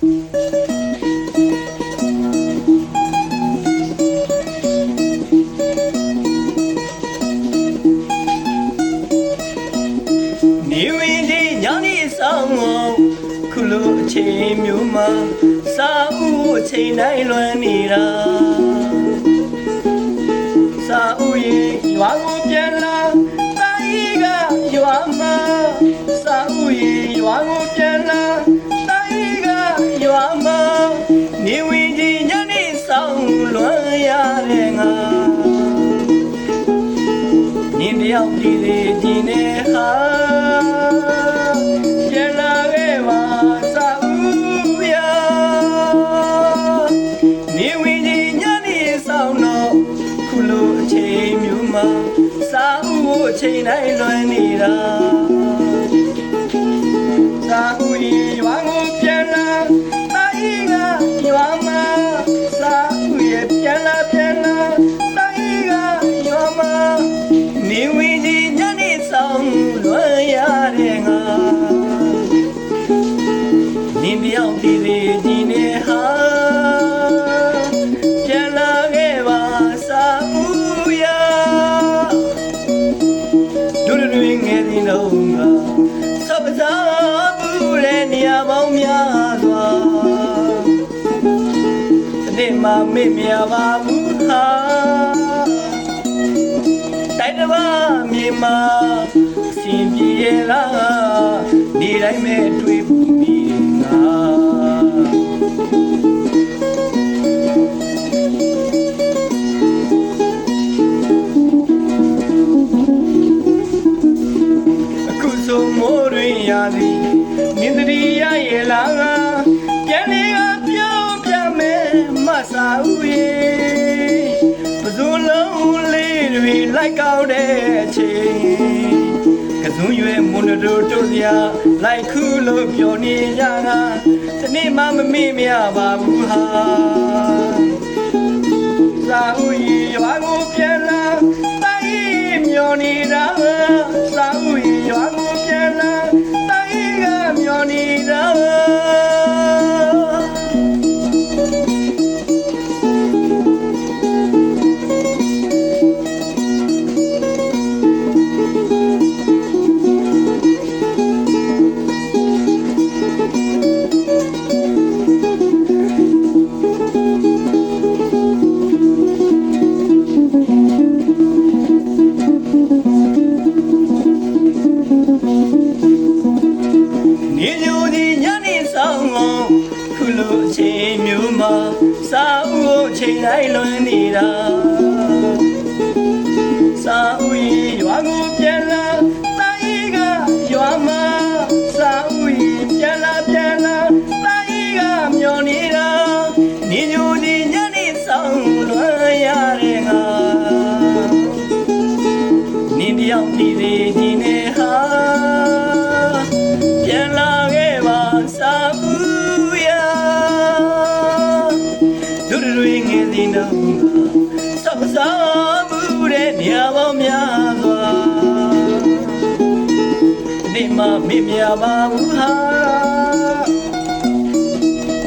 နေဝင်ဒီညနေဆောင်အောင်ခုလိုအချိန်မျိုးမှာစာဦးအချိန်တိုင်းလွမ်းနေတာ နင်းပြောင်းကြည့်လေဒီနေ့ဟာပြန်လာခဲ့ပါစာဦးရနေဝင်ကြီးညနေဆောင်တော့ခုလိုအချိန်မျိုးမှာစာဦးကိုအချိန်တိုင်းလွန်နေတာ မှာမေ့မြပါဘူးဟာတိုက်တပါမြေမှာစင်ပြေရလားနေတိုင်းမဲ့တွေ့ဘူးမိငါအခုဆိုမိုးတွင်ရသည်မြင်တရီရရဲ့လား န်လုံးလေးတွေလိုက်ကောက်တဲ့အချိန်ကစုံရွယ်မွန်တို့တို့စရာလိုက်ခုလို့ပြောနေကြတာဒီနေ့မှမမေ့မရပါဘူးဟာစာဦးရီရွာကိုပြန်လာတိုင်းမျောနေတာ ခုလိုအချိန်မျိုးမှာစာအုပ်ကိုချိန်တိုင်းလွန်နေတာစာအုပ်ရေရွာကိုပြန်လာတာကြီးကရွာမှာစာအုပ်ရေပြန်လာပြန်လာတာကြီးကမျောနေတာနေညိုဒီညနေဆောင်လွန်ရတဲ့ငါနင်းပြောင်းပြည်သေး ငယ်စီတော့စပ်စားမှုတဲ့နေရာပေါင်းများစွာဒီမှာမေ့မြပါဘူးဟာ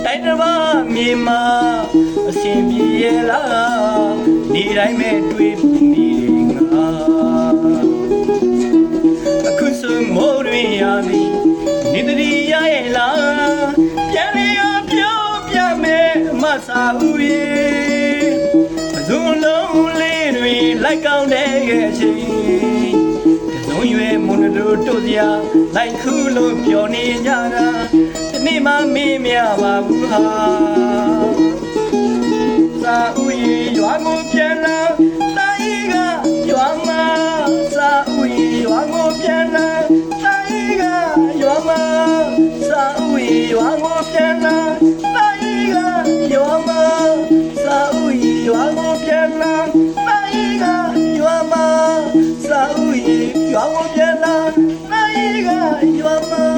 တိုက်တပါမြေမှာအရှင်ပြေရလားနေတိုင်းမဲ့တွေ့ဘူးနေငါအခုဆိုမိုးတွင်ရပြီနေတရီရရဲ့လားပြန်လေရပြောပြမယ်မဆာဦးရေ ချင်းတစုံရွယ်မွန်တို့တို့စရာလိုက်ခုလို့ပြောနေကြတာဒီနေ့မှမေးမြပါဘူးဟာစာဦးရေရွာကိုပြန်လာ Maiga, Ilama.